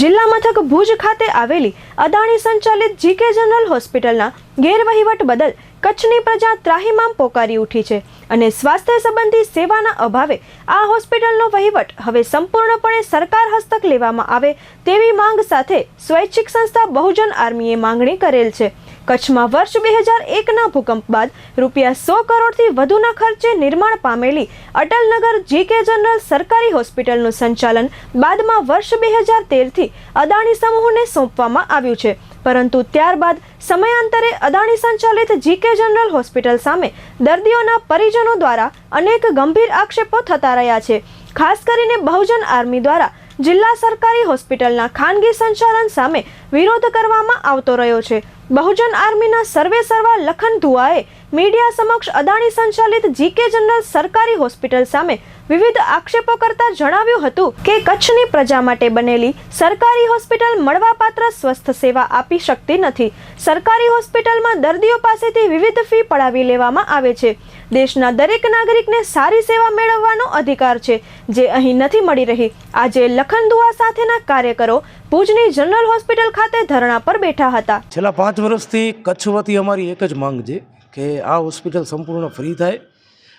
જિલ્લા મથક ભુજ ખાતે આવેલી અદાણી સંચાલિત જીકે જનરલ હોસ્પિટલના ગેરવહીવટ બદલ કચ્છની પ્રજા ત્રાહિમામ પોકારી ઉઠી છે અને સ્વાસ્થ્ય સંબંધી સેવાના અભાવે આ હોસ્પિટલનો વહીવટ હવે સંપૂર્ણપણે સરકાર હસ્તક લેવામાં આવે તેવી માંગ સાથે સ્વૈચ્છિક સંસ્થા બહુજન આર્મીએ માંગણી કરેલ છે. કચ્છમાં વર્ષ બે હજાર એકના ભૂકંપ બાદ રૂપિયા સો કરોડથી વધુના ખર્ચે નિર્માણ પામેલી અટલનગર જીકે જનરલ સરકારી હોસ્પિટલનું સંચાલન બાદમાં વર્ષ બે હજાર તેરથી અદાણી સમૂહને સોંપવામાં આવ્યું છે. પરંતુ ત્યારબાદ સમયાંતરે અદાણી સંચાલિત જીકે જનરલ હોસ્પિટલ સામે દર્દીઓના પરિજનો દ્વારા અનેક ગંભીર આક્ષેપો થતા રહ્યા છે. ખાસ કરીને બહુજન આર્મી દ્વારા જિલ્લા સરકારી હોસ્પિટલના ખાનગી સંચાલન સામે વિરોધ કરવામાં આવતો રહ્યો છે. બહુજન આર્મીના સર્વે સર્વા લખન ધુઆએ મીડિયા સમક્ષ અદાણી સંચાલિત જીકે જનરલ સરકારી હોસ્પિટલ સામે વિવિધ આક્ષેપો કરતા જણાવ્યું હતું કે કચ્છની પ્રજા માટે બનેલી સરકારી હોસ્પિટલ મળવાપાત્ર સ્વસ્થ સેવા આપી શકતી નથી. સરકારી હોસ્પિટલમાં દર્દીઓ પાસેથી વિવિધ ફી પડાવી લેવામાં આવે છે. દેશના દરેક નાગરિકને સારી સેવા મેળવવાનો અધિકાર છે, જે અહીં નથી મળી રહી. આજે લખનદુઆ સાથેના કાર્યકરો ભુજની જનરલ હોસ્પિટલ ખાતે ધરણા પર બેઠા હતા. છેલ્લા પાંચ વર્ષથી કચ્છ વતી અમારી એક જ માંગ છે કે આ હોસ્પિટલ સંપૂર્ણ ફ્રી થાય.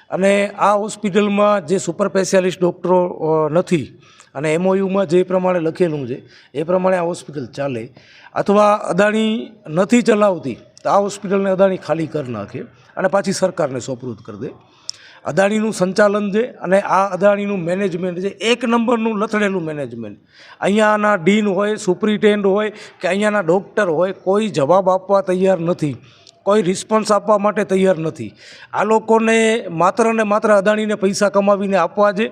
અને આ હોસ્પિટલમાં જે સુપર સ્પેશિયાલિસ્ટ ડૉક્ટરો નથી અને એમઓયુમાં જે પ્રમાણે લખેલું છે, એ પ્રમાણે આ હોસ્પિટલ ચાલે. અથવા અદાણી નથી ચલાવતી, તો આ હોસ્પિટલને અદાણી ખાલી કરી નાખે અને પાછી સરકારને સોપૃત કરી દે. અદાણીનું સંચાલન છે અને આ અદાણીનું મેનેજમેન્ટ છે. એક નંબરનું લથડેલું મેનેજમેન્ટ. અહીંયાના ડીન હોય સુપ્રિન્ટેન્ડ હોય કે અહીંયાના ડૉક્ટર હોય, કોઈ જવાબ આપવા તૈયાર નથી. કોઈ રિસ્પોન્સ આપવા માટે તૈયાર નથી. આ લોકોને માત્ર ને માત્ર અદાણીને પૈસા કમાવીને આપવા છે.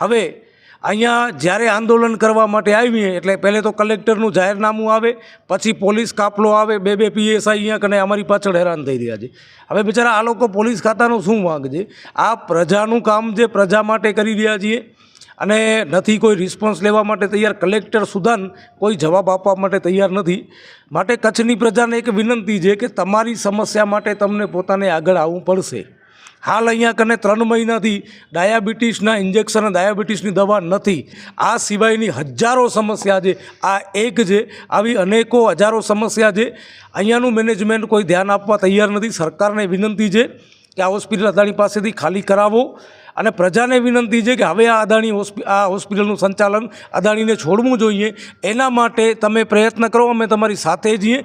હવે, અહીંયા જ્યારે આંદોલન કરવા માટે આવીએ, એટલે પહેલે તો કલેક્ટરનું જાહેરનામું આવે, પછી પોલીસ કાફલો આવે, બે બે પીએસઆઈ અહીંયા કને અમારી પાછળ હેરાન થઈ રહ્યા છે. હવે બિચારા આ લોકો પોલીસ ખાતાનું શું માંગ છે? આ પ્રજાનું કામ જે પ્રજા માટે કરી રહ્યા છીએ અને નથી કોઈ રિસ્પોન્સ લેવા માટે તૈયાર. કલેક્ટર સુધાન કોઈ જવાબ આપવા માટે તૈયાર નથી. માટે કચ્છની પ્રજાને એક વિનંતી છે કે તમારી સમસ્યા માટે તમને પોતાને આગળ આવવું પડશે. હાલ અહીંયા કને ત્રણ મહિનાથી ડાયાબિટીસના ઇન્જેક્શન અને ડાયાબિટીસની દવા નથી. આ સિવાયની હજારો સમસ્યા છે. આ એક છે. આવી અનેકો હજારો સમસ્યા છે. અહીંયાનું મેનેજમેન્ટ કોઈ ધ્યાન આપવા તૈયાર નથી. સરકારને વિનંતી છે કે આ હોસ્પિટલ અદાણી પાસેથી ખાલી કરાવો. અને પ્રજાને વિનંતી છે કે હવે આ અદાણી આ હોસ્પિટલનું સંચાલન અદાણીને છોડવું જોઈએ. એના માટે તમે પ્રયત્ન કરો, અમે તમારી સાથે છીએ